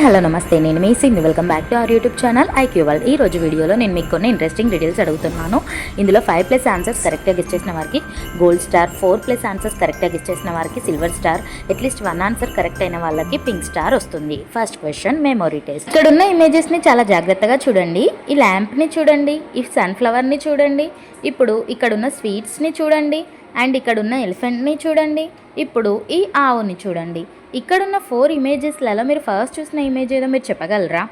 Hello నమస్తే. నేను మీ Singh. Welcome back to our YouTube channel IQ world ఈ రోజు వీడియోలో నేను మీకు కొన్ని ఇంట్రెస్టింగ్ డీటెయిల్స్ అడుగుతున్నాను. ఇందులో ఫైవ్ ప్లస్ ఆన్సర్స్ కరెక్ట్గా గెస్ చేసిన వారికి gold star four plus answers కరెక్ట్గా గెస్ చేసిన వారికి silver star at least one answer correct అయిన వాళ్ళకి పింక్ స్టార్ వస్తుంది. ఫస్ట్ క్వశ్చన్ మెమొరీ టెస్ట్ ఇక్కడ ఉన్న ఇమేజెస్ని చాలా జాగ్రత్తగా చూడండి. ఈ ల్యాంప్ని చూడండి. ఈ సన్ఫ్లవర్ని చూడండి. ఇప్పుడు ఇక్కడున్న స్వీట్స్ని చూడండి. అండ్ ఇక్కడున్న ఎలిఫెంట్ని చూడండి. ఇప్పుడు ఈ ఆవుని చూడండి. ఇక్కడున్న ఫోర్ ఇమేజెస్లలో మీరు ఫస్ట్ చూసిన ఇమేజ్ ఏదో మీరు చెప్పగలరా?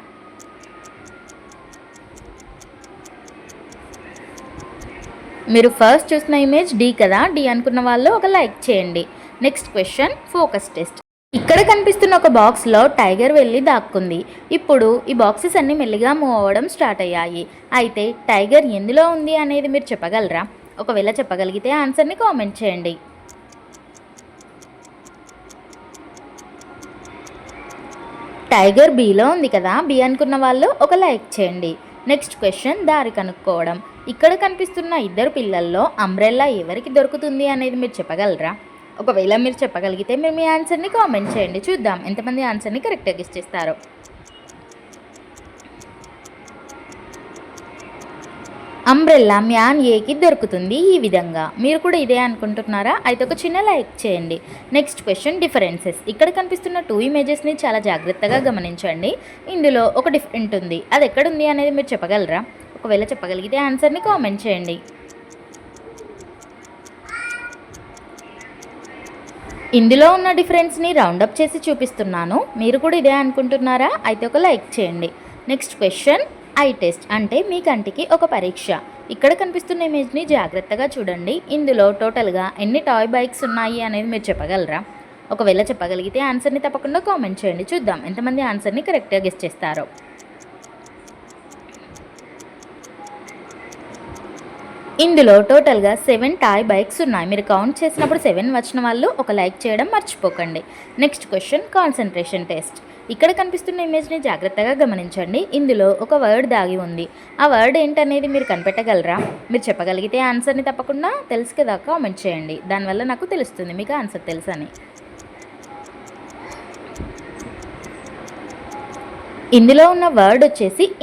మీరు ఫస్ట్ చూసిన ఇమేజ్ డి కదా? డి అనుకున్న వాళ్ళు ఒక లైక్ చేయండి. Next question focus test. ఇక్కడ కనిపిస్తున్న ఒక బాక్స్లో టైగర్ వెళ్ళి దాక్కుంది. ఇప్పుడు ఈ బాక్సెస్ అన్నీ మెల్లిగా మూవ్ అవ్వడం స్టార్ట్ అయ్యాయి. అయితే టైగర్ ఎందులో ఉంది అనేది మీరు చెప్పగలరా? ఒకవేళ చెప్పగలిగితే ఆన్సర్ని కామెంట్ చేయండి. టైగర్ బీలో ఉంది కదా బి అనుకున్న వాళ్ళు ఒక లైక్ చేయండి. నెక్స్ట్ క్వశ్చన్ దారి కనుక్కోవడం. ఇక్కడ కనిపిస్తున్న ఇద్దరు పిల్లల్లో అంబ్రెల్లా ఎవరికి దొరుకుతుంది అనేది మీరు చెప్పగలరా? ఒకవేళ మీరు చెప్పగలిగితే మీరు మీ ఆన్సర్ని కామెంట్ చేయండి. చూద్దాం ఎంతమంది ఆన్సర్ని కరెక్ట్గా గెస్ చేస్తారో. అంబ్రెల్లా మ్యాన్ ఏకి దొరుకుతుంది ఈ విధంగా. మీరు కూడా ఇదే అనుకుంటున్నారా? అయితే ఒక చిన్న లైక్ చేయండి. Next question differences. ఇక్కడ కనిపిస్తున్న టూ ఇమేజెస్ని చాలా జాగ్రత్తగా గమనించండి. ఇందులో ఒక డిఫరెంట్ ఉంది. అది ఎక్కడుంది అనేది మీరు చెప్పగలరా? ఒకవేళ చెప్పగలిగితే ఆన్సర్ని కామెంట్ చేయండి. ఇందులో ఉన్న డిఫరెన్స్ని రౌండప్ చేసి చూపిస్తున్నాను. మీరు కూడా ఇదే అనుకుంటున్నారా? అయితే ఒక లైక్ చేయండి. నెక్స్ట్ క్వశ్చన్ ఐ టెస్ట్ అంటే మీ కంటికి ఒక పరీక్ష. ఇక్కడ కనిపిస్తున్న ఇమేజ్ని జాగ్రత్తగా చూడండి. ఇందులో టోటల్గా ఎన్ని టాయ్ బైక్స్ ఉన్నాయి అనేది మీరు చెప్పగలరా? ఒకవేళ చెప్పగలిగితే ఆన్సర్ని తప్పకుండా కామెంట్ చేయండి. చూద్దాం ఎంతమంది ఆన్సర్ని కరెక్ట్గా గెస్ట్ చేస్తారో. ఇందులో టోటల్గా సెవెన్ టాయ్ బైక్స్ ఉన్నాయి. మీరు కౌంట్ చేసినప్పుడు సెవెన్ వచ్చిన వాళ్ళు ఒక లైక్ చేయడం మర్చిపోకండి. Next question concentration test. ఇక్కడ కనిపిస్తున్న ఇమేజ్ని జాగ్రత్తగా గమనించండి. ఇందులో ఒక వర్డ్ దాగి ఉంది. ఆ వర్డ్ ఏంటనేది మీరు కనిపెట్టగలరా? మీరు చెప్పగలిగితే ఆన్సర్ని తప్పకుండా తెలుసు కదా కామెంట్ చేయండి. దానివల్ల నాకు తెలుస్తుంది. మీకు ఆన్సర్ తెలుసని. ఇందులో ఉన్న వర్డ్ వచ్చేసి